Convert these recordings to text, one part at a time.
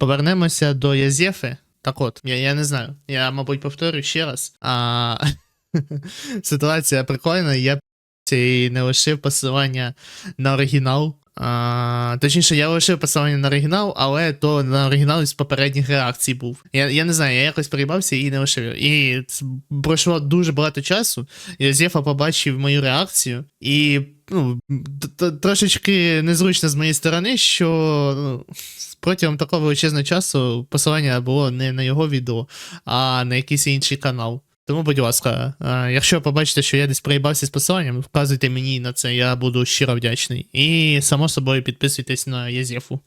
повернемося до Язєфи. Так от, я, я не знаю. Я, мабуть, повторю ще раз. А, ситуація прикольна, я і не лишив посилання на оригінал. Точніше, я лишив посилання на оригінал, але то на оригінал із попередніх реакцій був. Я, я не знаю, я якось переймався і не лишив. І пройшло дуже багато часу. Йозефа побачив мою реакцію, і ну, трошечки незручно з моєї сторони, що ну, протягом такого величезного часу посилання було не на його відео, а на якийсь інший канал. Тому, будь ласка, е, якщо побачите, що я десь проїбався з посиланням, вказуйте мені на це, я буду щиро вдячний. І само собою підписуйтесь на Єзєфу.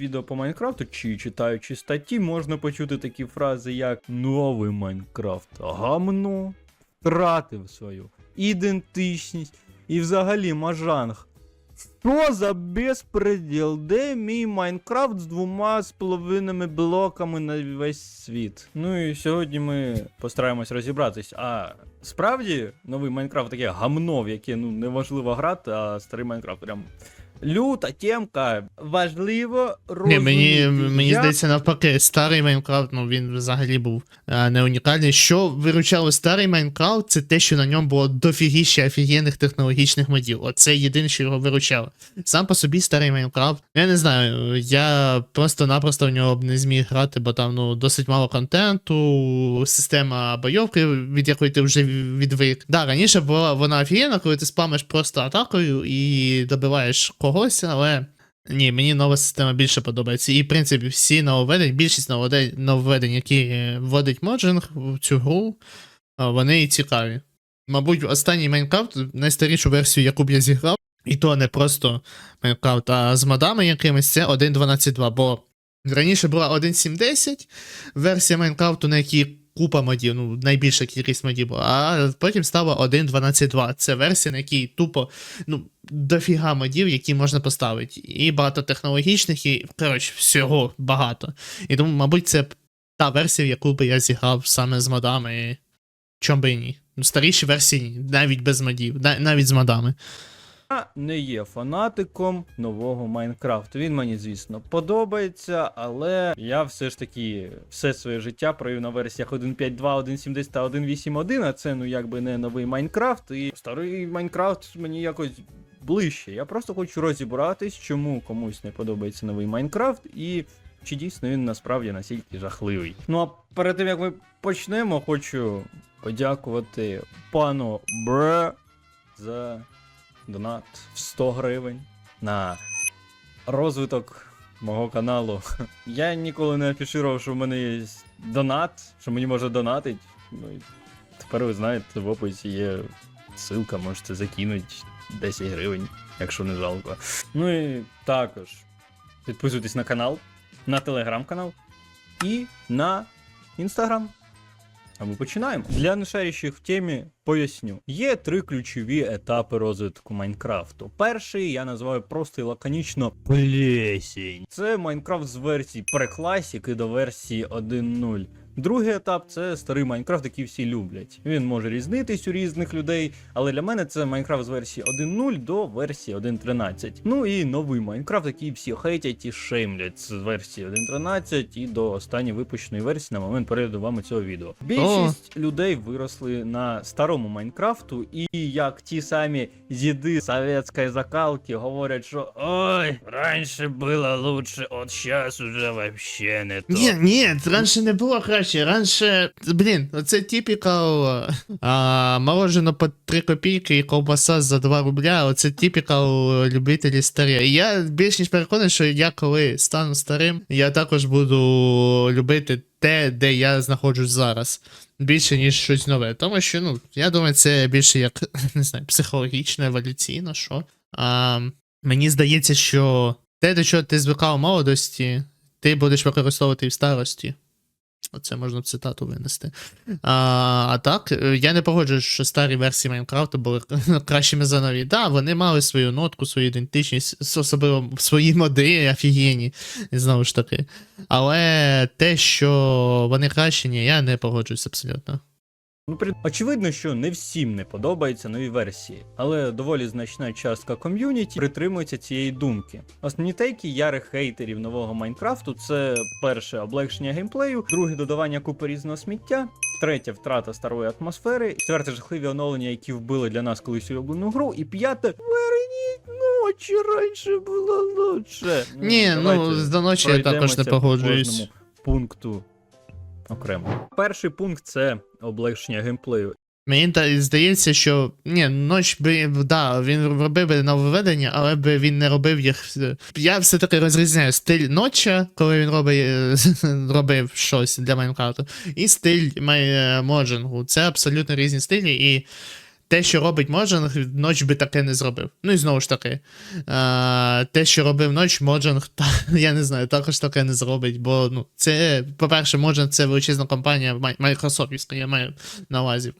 відео по Майнкрафту чи читаючи статті, можна почути такі фрази, як новий Майнкрафт гамно, втратив свою ідентичність і взагалі мажанг. Що за безпреділ? Де мій Майнкрафт з двома з половинами блоками на весь світ? Ну і сьогодні ми постараємось розібратись. А справді новий Майнкрафт таке гамно, в яке ну неважливо грати, а старий Майнкрафт прям люта темка. Важливо Ні, мені, мені як здається, навпаки, старий Майнкрафт, ну він взагалі був е, не унікальний. Що виручало старий Майнкрафт, це те, що на ньому було дофігіще офігенних технологічних модів. Оце єдине, що його виручало. Сам по собі старий Майнкрафт. Я не знаю, я просто-напросто в нього б не зміг грати, бо там ну, досить мало контенту, система бойовки, від якої ти вже відвик. Да, раніше була вона офігенна, коли ти спамиш просто атакою і добиваєш когось, але. Ні, мені нова система більше подобається. І, в принципі, всі нововведення, більшість нововведень, які е, вводить моджинг в цю гру, вони і цікаві. Мабуть, останній Майнкрафт, найстарішу версію, яку б я зіграв, і то не просто Майнкрафт, а з модами якимись, це 1.12.2, бо раніше була 1.7.10 версія Майнкрафту, на якій купа модів, ну, найбільша кількість модів а потім стала 1.12.2. Це версія, на якій тупо ну, дофіга модів, які можна поставити. І багато технологічних, і, коротше, всього багато. І тому, мабуть, це та версія, в яку би я зіграв саме з модами. Чом би і ні. Ну, старіші версії ні, навіть без модів, навіть з модами. Я не є фанатиком нового Майнкрафту. Він мені, звісно, подобається, але я все ж таки все своє життя провів на версіях 1.5.2, 1.7.10 та 1.8.1, а це ну якби не новий Майнкрафт, і старий Майнкрафт мені якось ближче. Я просто хочу розібратись, чому комусь не подобається новий Майнкрафт і. Чи дійсно він насправді настільки жахливий? Ну а перед тим як ми почнемо, хочу подякувати пану Бре за донат в 100 гривень на розвиток мого каналу. Я ніколи не афішував, що в мене є донат, що мені може донатить. Ну тепер ви знаєте, в описі є ссылка, можете закинути 10 гривень, якщо не жалко. Ну і також підписуйтесь на канал, на телеграм-канал і на інстаграм. А ми починаємо. Для нешарящих в темі поясню. Є три ключові етапи розвитку Майнкрафту. Перший я називаю просто і лаконічно плесінь. Це Майнкрафт з версії прекласіки до версії 1.0. Другий етап це старий Майнкрафт, який всі люблять. Він може різнитись у різних людей, але для мене це Майнкрафт з версії 1.0 до версії 1.13. Ну і новий Майнкрафт, який всі хейтять і шеймлять з версії 1.13 і до останньої випущеної версії на момент перегляду вами цього відео. Більшість людей виросли на старому Майнкрафту, і як ті самі зіди совєтської закалки говорять, що ой, раніше було лучше, от зараз уже вообще не то. Ні, ні, раніше не було краще. Раніше, блін, оце типікал а, морожено по 3 копійки і ковбаса за 2 рубля. Оце типікал любителі старі. І я більш ніж переконаний, що я коли стану старим, я також буду любити те, де я знаходжусь зараз. Більше, ніж щось нове. Тому що, ну, я думаю, це більше як не знаю, психологічно, еволюційно, що. А, мені здається, що те, до чого ти звикав у молодості, ти будеш використовувати і в старості. Оце можна в цитату винести. А, а так, е, я не погоджуюсь, що старі версії Майнкрафту були кращими за нові. Да, вони мали свою нотку, свою ідентичність, особливо свої моди офігенні, знову ж таки. Але те, що вони кращі, ні, я не погоджуюсь абсолютно. Ну, при- очевидно, що не всім не подобаються нові версії, але доволі значна частка ком'юніті притримується цієї думки. Основні тейки ярих хейтерів нового Майнкрафту це перше облегшення геймплею, друге додавання купи різного сміття, третє втрата старої атмосфери, четверте жахливі оновлення, які вбили для нас колись улюблену гру, і п'яте верніть ночі раніше було лучше. Ні, давайте ну до ночі я також не пройдемося по пункту окремо. Перший пункт це облегшення геймплею. Мені та- здається, що ні, ноч би да, він робив би нововведення, але би він не робив їх. Я все-таки розрізняю стиль ноча, коли він робить, е, робив щось для Майнкрафту, і стиль е, моджингу. Це абсолютно різні стилі, і те, що робить моджинг, ноч би таке не зробив. Ну і знову ж таки, е, те, що робив ноч, моджинг, та, я не знаю, також таке не зробить, бо ну, це, по-перше, моджинг це величезна компанія Microsoft, я маю на увазі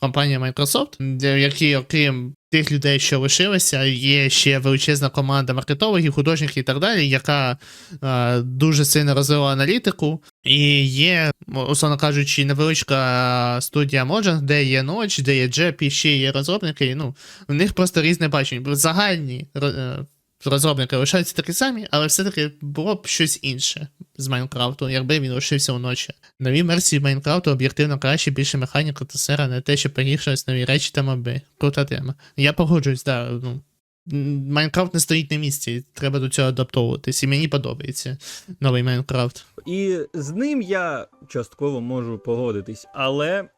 компанія Microsoft, де- які, окрім тих людей, що лишилися, є ще величезна команда маркетологів, художників і так далі, яка е, дуже сильно розвила аналітику. І є, условно кажучи, невеличка студія Mojang, де є Notch, де є Джеп, і ще є розробники. і, Ну, у них просто різне бачення. Бо Загальні е, розробники лишаються такі самі, але все-таки було б щось інше з Майнкрафту, якби він лишився уночі. Нові версії Майнкрафту об'єктивно краще, більше механіка та сера, не те, що погіршились нові речі та моби. Крута тема. Я погоджуюсь, да, ну. Майнкрафт не стоїть на місці, треба до цього адаптовуватись, і мені подобається новий Майнкрафт. І з ним я частково можу погодитись, але.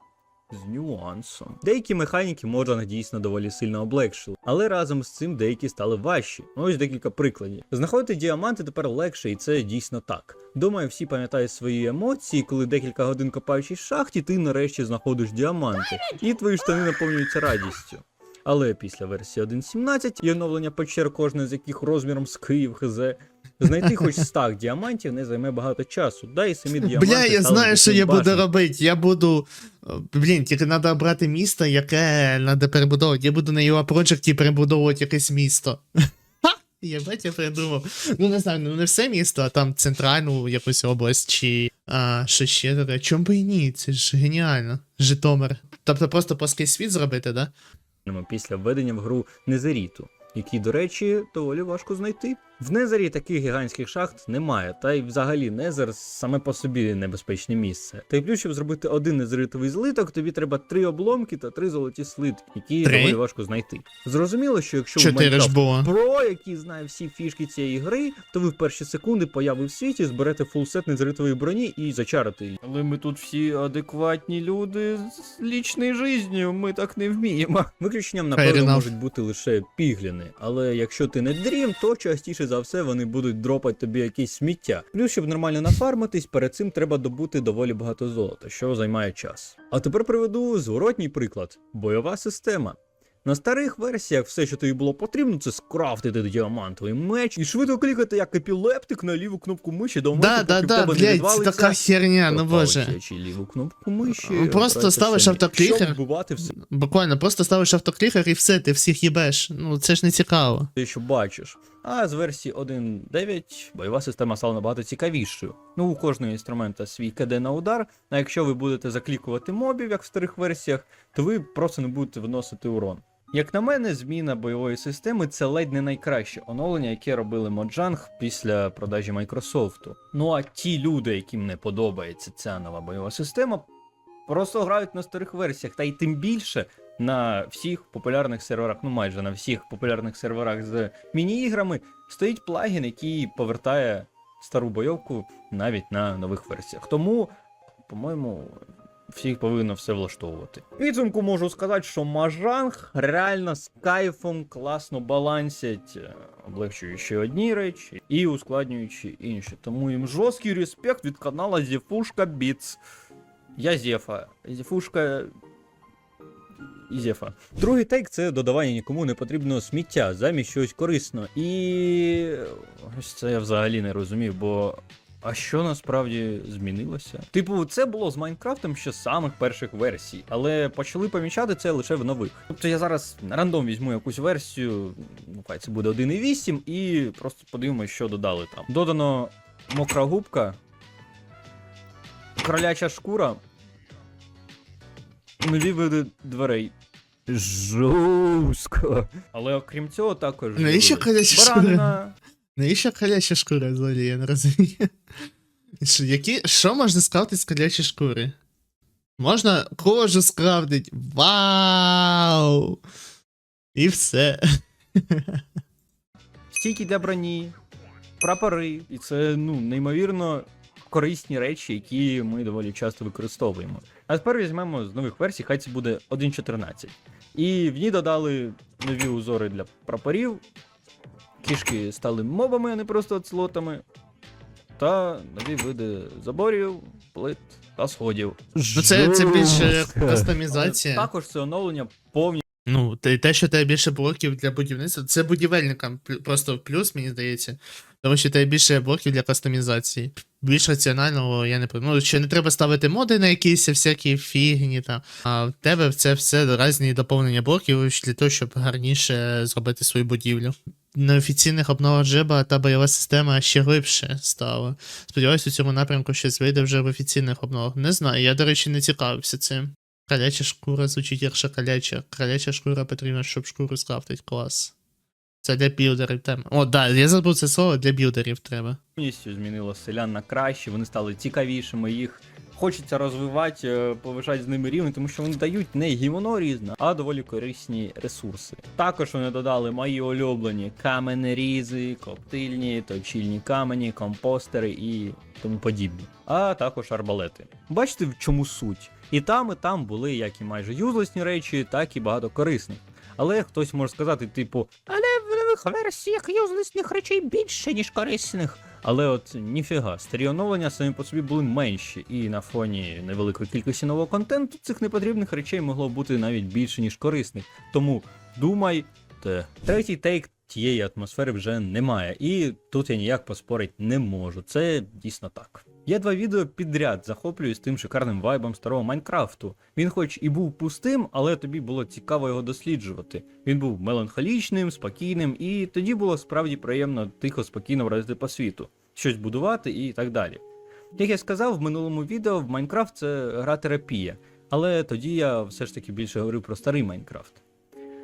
З нюансом. Деякі механіки Mojang дійсно доволі сильно облегшили, але разом з цим деякі стали важчі. Ось декілька прикладів. Знаходити діаманти тепер легше, і це дійсно так. Думаю, всі пам'ятають свої емоції, коли декілька годин копаючись в шахті, ти нарешті знаходиш діаманти, і твої штани наповнюються радістю. Але після версії 1.17 і оновлення печер, кожне з яких розміром з Київ ХЗ, знайти хоч стак діамантів не займе багато часу. Да і самі діаманти. Бля, я знаю, що я буду робити. Я буду. Блін, тільки треба обрати місто, яке треба перебудовувати. Я буду на його проджекті перебудовувати якесь місто. Єбать, я придумав. Ну, не знаю, ну не все місто, а там центральну якусь область чи а, що ще таке. Чому би і ні? Це ж геніально. Житомир. Тобто просто плоский світ зробити, да? Після введення в гру Незеріту, який, до речі, доволі важко знайти. В Незері таких гігантських шахт немає, та й взагалі Незер саме по собі небезпечне місце. Та й плюс, щоб зробити один незеритовий злиток, тобі треба три обломки та три золоті слитки, які Три? доволі важко знайти. Зрозуміло, що якщо в Чотири ж Minecraft було. Про, який знає всі фішки цієї гри, то ви в перші секунди появи в світі зберете фулсет незритової броні і зачарите її. Але ми тут всі адекватні люди з лічною життю, ми так не вміємо. Виключенням, напевно, можуть бути лише пігліни, але якщо ти не дрім, то частіше за все вони будуть дропати тобі якесь сміття. Плюс, щоб нормально нафармитись, перед цим треба добути доволі багато золота, що займає час. А тепер приведу зворотній приклад: бойова система. На старих версіях все, що тобі було потрібно, це скрафтити діамантовий меч і швидко клікати як епілептик на ліву кнопку миші до моменту, Да, да, поки в тебе блядь, це відвалиться така херня, ну боже. ліву кнопку миші. Ну, просто ставиш автоклікер. Вбивати все, Буквально, просто ставиш автоклікер і все, ти всіх їбеш. Ну це ж не цікаво. що бачиш. А з версії 1.9 бойова система стала набагато цікавішою. Ну, у кожного інструмента свій КД на удар, а якщо ви будете заклікувати мобів, як в старих версіях, то ви просто не будете виносити урон. Як на мене, зміна бойової системи це ледь не найкраще оновлення, яке робили Mojang після продажі Microsoft. Ну а ті люди, яким не подобається ця нова бойова система, просто грають на старих версіях, та й тим більше на всіх популярних серверах, ну майже на всіх популярних серверах з міні-іграми, стоїть плагін, який повертає стару бойовку навіть на нових версіях. Тому, по-моєму, всіх повинно все влаштовувати. Підсумку можу сказати, що Мажанг реально з кайфом класно балансять, облегчуючи одні речі і ускладнюючи інші. Тому їм жорсткий респект від канала Зефушка Біц. Я Зефа. Зефушка. І. Другий тейк це додавання нікому не потрібного сміття замість чогось корисного. І ось це я взагалі не розумів, бо. А що насправді змінилося? Типу, це було з Майнкрафтом ще з самих перших версій, але почали помічати це лише в нових. Тобто я зараз рандом візьму якусь версію, ну хай це буде 1.8, і просто подивимось, що додали там. Додано мокра губка, кроляча шкура, Нові види дверей. Жорстко. Але окрім цього, також. Навіщо шкури? баранина. Навіщо коляча шкура взагалі, я не розумію. Що, які, що можна скрафтити з колячої шкури? Можна кожу скрафтити. Вау! І все. стійки для броні, прапори. І це ну неймовірно корисні речі, які ми доволі часто використовуємо. А тепер візьмемо з нових версій, хай це буде 1.14. І в ній додали нові узори для прапорів. Кішки стали мобами, а не просто оцелотами. Та нові види заборів, плит та сходів. Ну це, це більше кастомізація. Але Також це оновлення повністю. Ну, те, те, що тебе більше блоків для будівництва, це будівельникам просто в плюс, мені здається. Тому що тебе більше блоків для кастомізації. Більш раціонального, я не. Ну, що не треба ставити моди на якісь всякі фігні там. А в тебе це все різні доповнення блоків для того, щоб гарніше зробити свою будівлю. На офіційних обновах Джеба та бойова система ще глибше стала. Сподіваюсь, у цьому напрямку щось вийде вже в офіційних обновах. Не знаю, я, до речі, не цікавився цим. Каляча шкура звучить як шакаляча. Каляча шкура потрібно, щоб шкуру скрафтить. Клас. Це для білдерів тема. О, да, я забув це слово, для білдерів треба. повністю змінило селян на краще, вони стали цікавішими, їх хочеться розвивати, е, повишати з ними рівень, тому що вони дають не гімоно різне, а доволі корисні ресурси. Також вони додали мої улюблені каменерізи, коптильні, точильні камені, компостери і тому подібні. А також арбалети. Бачите, в чому суть? І там, і там були як і майже юзлесні речі, так і багато корисних. Але хтось може сказати, типу, але в нових версіях юзлесних речей більше, ніж корисних. Але от ніфіга, старі оновлення самі по собі були менші, і на фоні невеликої кількості нового контенту цих непотрібних речей могло бути навіть більше, ніж корисних. Тому думайте, третій тейк тієї атмосфери вже немає, і тут я ніяк поспорити не можу. Це дійсно так. Я два відео підряд захоплююсь тим шикарним вайбом старого Майнкрафту. Він хоч і був пустим, але тобі було цікаво його досліджувати. Він був меланхолічним, спокійним, і тоді було справді приємно тихо, спокійно бродити по світу, щось будувати і так далі. Як я сказав в минулому відео, в Майнкрафт це гра терапія, але тоді я все ж таки більше говорив про старий Майнкрафт.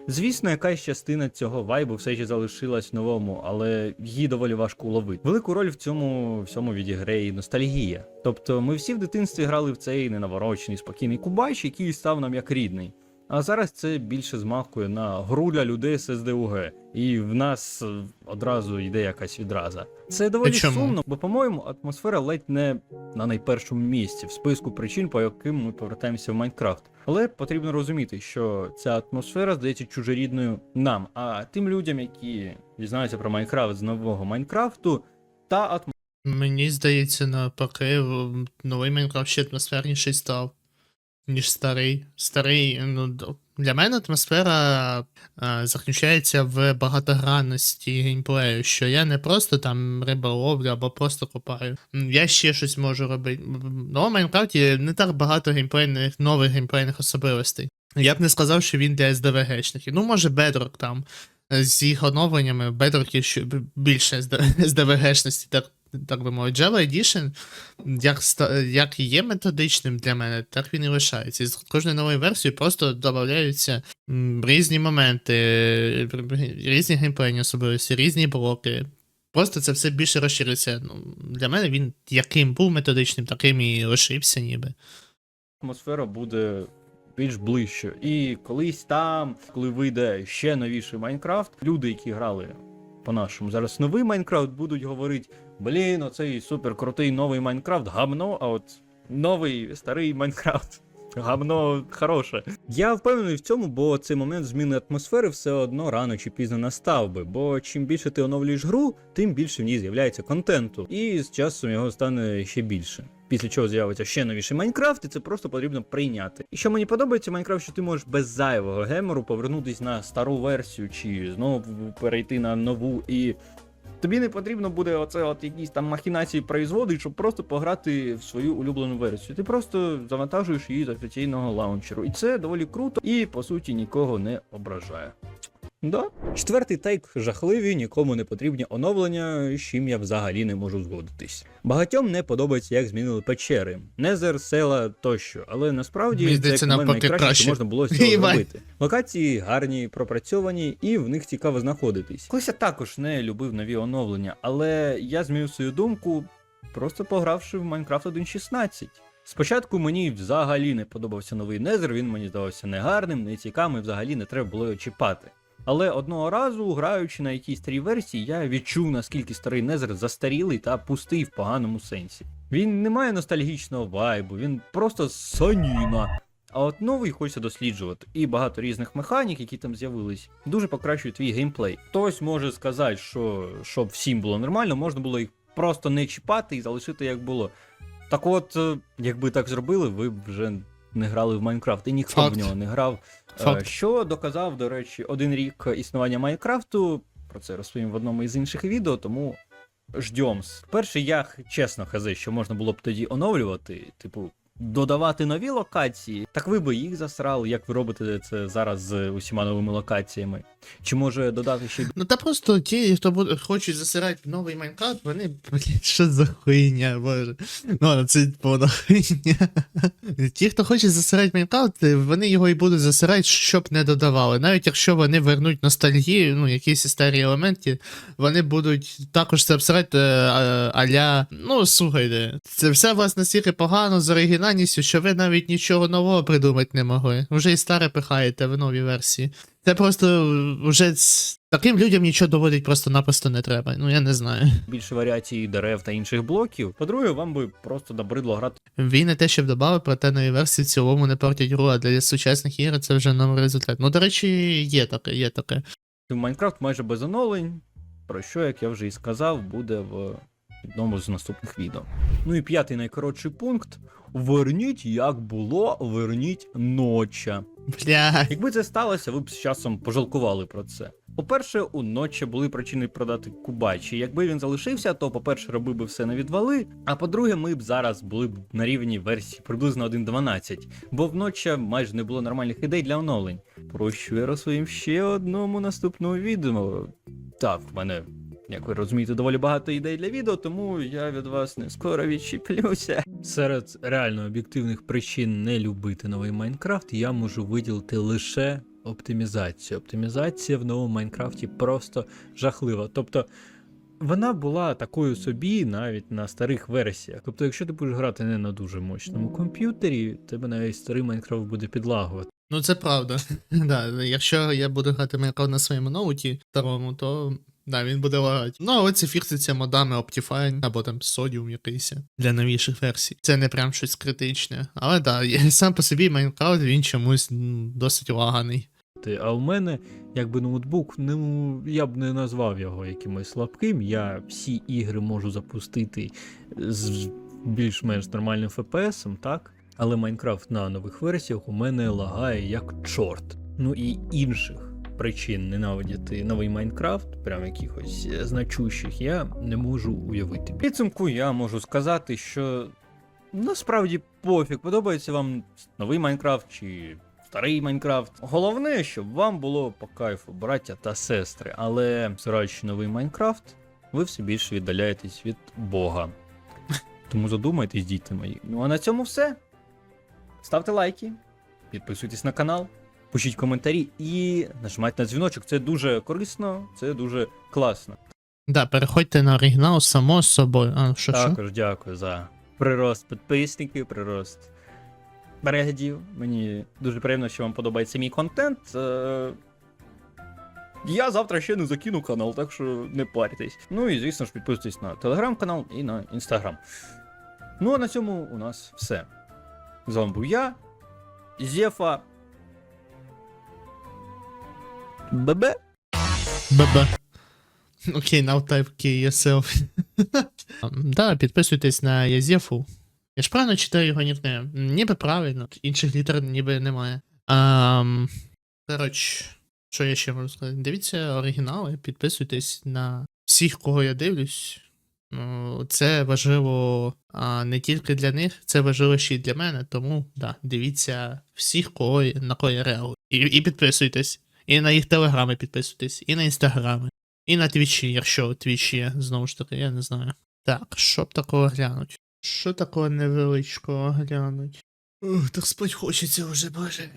Звісно, якась частина цього вайбу все ще залишилась новому, але її доволі важко уловити. Велику роль в цьому всьому відіграє і ностальгія. Тобто ми всі в дитинстві грали в цей ненаворочений, спокійний кубач, який став нам як рідний. А зараз це більше змахує на гру для людей з СДУГ, і в нас одразу йде якась відраза. Це доволі чому? сумно, бо, по-моєму, атмосфера ледь не на найпершому місці в списку причин, по яким ми повертаємося в Майнкрафт. Але потрібно розуміти, що ця атмосфера здається чужорідною нам, а тим людям, які дізнаються про Майнкрафт з нового Майнкрафту, та атмосфера. Мені здається, навпаки, новий Майнкрафт ще атмосферніший став, ніж старий. Старий, ну, для мене атмосфера е, заключається в багатогранності геймплею, що я не просто там риболовлю або просто копаю. Я ще щось можу робити. В Майнкрафті не так багато геймплейних, нових геймплейних особливостей. Я б не сказав, що він для SDV-гечників. Ну, може, Bedrock там. е, З їх оновленнями в Bedrock більше SDV-гечності, так, так би мовити. Java Edition, як, як є методичним для мене, так він і лишається. І з кожною новою версією просто додаються різні моменти, різні геймплейні особливості, різні блоки. Просто це все більше розширюється. Ну, для мене він яким був методичним, таким і лишився ніби. атмосфера буде більш ближче. І колись там, коли вийде ще новіший Майнкрафт, люди, які грали по-нашому зараз новий Майнкрафт, будуть говорити: блін, оцей супер крутий новий Майнкрафт, гамно, а от новий старий Майнкрафт. Гамно хороше. Я впевнений в цьому, бо цей момент зміни атмосфери все одно рано чи пізно настав би. Бо чим більше ти оновлюєш гру, тим більше в ній з'являється контенту, і з часом його стане ще більше. Після чого з'явиться ще новіший Майнкрафт, і це просто потрібно прийняти. І що мені подобається Майнкрафт, що ти можеш без зайвого гемору повернутись на стару версію, чи знову перейти на нову і. Тобі не потрібно буде оце от якісь там махінації производити, щоб просто пограти в свою улюблену версію. Ти просто завантажуєш її з офіційного лаунчеру. І це доволі круто і по суті нікого не ображає. Да. Четвертий тейк жахливі, нікому не потрібні оновлення, з чим я взагалі не можу згодитись. Багатьом не подобається, як змінили печери, незер, села тощо, але насправді це як навпаки, найкраще, краще. що можна було з цього зробити. Локації гарні, пропрацьовані, і в них цікаво знаходитись. Колись я також не любив нові оновлення, але я змінив свою думку, просто погравши в Minecraft 1.16. Спочатку мені взагалі не подобався новий Незер, він мені здавався негарним, нецікавим, і взагалі не треба було його чіпати. Але одного разу, граючи на якійсь старій версії, я відчув, наскільки старий Незер застарілий та пустий в поганому сенсі. Він не має ностальгічного вайбу, він просто саніна. А от новий хочеться досліджувати, і багато різних механік, які там з'явились, дуже покращують твій геймплей. Хтось може сказати, що щоб всім було нормально, можна було їх просто не чіпати і залишити як було. Так от, е, якби так зробили, ви б вже не грали в Майнкрафт, і ніхто Факт. в нього не грав. Е, Факт. Що доказав, до речі, один рік існування Майнкрафту. Про це розповім в одному із інших відео, тому ждьомс. Перше, я чесно хази, що можна було б тоді оновлювати, типу. Додавати нові локації, так ви би їх засрали, як ви робите це зараз з усіма новими локаціями. Чи може додати ще Ну та просто ті, хто буде, хочуть засирати новий Майнкрафт, вони, блін, що за хуйня, боже. Ну, це повна хуйня. Ті, хто хоче засирати Майнкрафт, вони його і будуть засирати, щоб не додавали. Навіть якщо вони вернуть ностальгію, ну, якісь старі елементи, вони будуть також це обсирати е, аля. Ну, слухайте, це все у вас настільки погано з оригінальністю, що ви навіть нічого нового придумати не могли. Вже і старе пихаєте в новій версії. Це просто вже ц- таким людям нічого доводить просто-напросто не треба. Ну я не знаю. більше варіацій дерев та інших блоків. По-друге, вам би просто набридло грати Він не те, щоб додав, проте нові версії в цілому не портять гру, а для сучасних ігор це вже новий результат. Ну, до речі, є таке, є таке. в Майнкрафт майже без оновлень, про що, як я вже і сказав, буде в одному з наступних відео. Ну і п'ятий найкоротший пункт: верніть як було, верніть ноча. Бля. Якби це сталося, ви б з часом пожалкували про це. По-перше, у ночі були причини продати Кубачі. Якби він залишився, то, по-перше, робив би все на відвали. А по-друге, ми б зараз були б на рівні версії приблизно 1.12, бо вночі майже не було нормальних ідей для оновлень. Про що я розповім ще одному наступному відео. Так, в мене, як ви розумієте, доволі багато ідей для відео, тому я від вас не скоро відчіплюся. Серед реально об'єктивних причин не любити новий Майнкрафт я можу виділити лише оптимізацію. Оптимізація в новому Майнкрафті просто жахлива. Тобто. Вона була такою собі навіть на старих версіях. Тобто, якщо ти будеш грати не на дуже мощному комп'ютері, тебе навіть старий Майнкрафт буде підлагувати. Ну це правда. да, якщо я буду грати Майнкрафт на своєму ноуті старому, то да, він буде лагати. Ну, але це фікситься модами Optifine або там Sodium якийсь для новіших версій. Це не прям щось критичне. Але да, сам по собі Майнкрафт він чомусь досить лаганий. А у мене, якби ноутбук, ну я б не назвав його якимось слабким. Я всі ігри можу запустити з більш-менш нормальним FPS, так? Але Майнкрафт на нових версіях у мене лагає як чорт. Ну і інших причин ненавидіти новий Майнкрафт, прям якихось е, значущих, я не можу уявити. Підсумку я можу сказати, що насправді пофіг, подобається вам новий Майнкрафт чи старий Майнкрафт. Головне, щоб вам було по кайфу, браття та сестри. Але сираючи новий Майнкрафт, ви все більше віддаляєтесь від Бога. Тому задумайтесь, діти мої. Ну а на цьому все. Ставте лайки, підписуйтесь на канал, пишіть коментарі і нажимайте на дзвіночок. Це дуже корисно, це дуже класно. Да, переходьте на оригінал само собою. А, що, що? Також дякую за прирост підписників, прирост переглядів. Мені дуже приємно, що вам подобається мій контент. Е, Я завтра ще не закину канал, так що не парйтесь. Ну і звісно ж підписуйтесь на телеграм-канал і на інстаграм. Ну а на цьому у нас все. З вами був я, Зефа. Бебе. ББ. Окей, now type key yourself. Да, підписуйтесь на Язефу. Я ж правильно читаю його нікнейм? Ніби правильно, інших літер ніби немає. Ам, коротше, що я ще можу сказати? Дивіться оригінали, підписуйтесь на всіх, кого я дивлюсь. Ну, Це важливо не тільки для них, це важливо ще й для мене, тому да, дивіться всіх, кого, на кого я реагую. І, і підписуйтесь. І на їх телеграми підписуйтесь, і на інстаграми, і на твічі, якщо твіч є, знову ж таки, я не знаю. Так, що б такого глянуть? Що такого невеличкого глянуть? Ух, так спать хочеться вже, боже.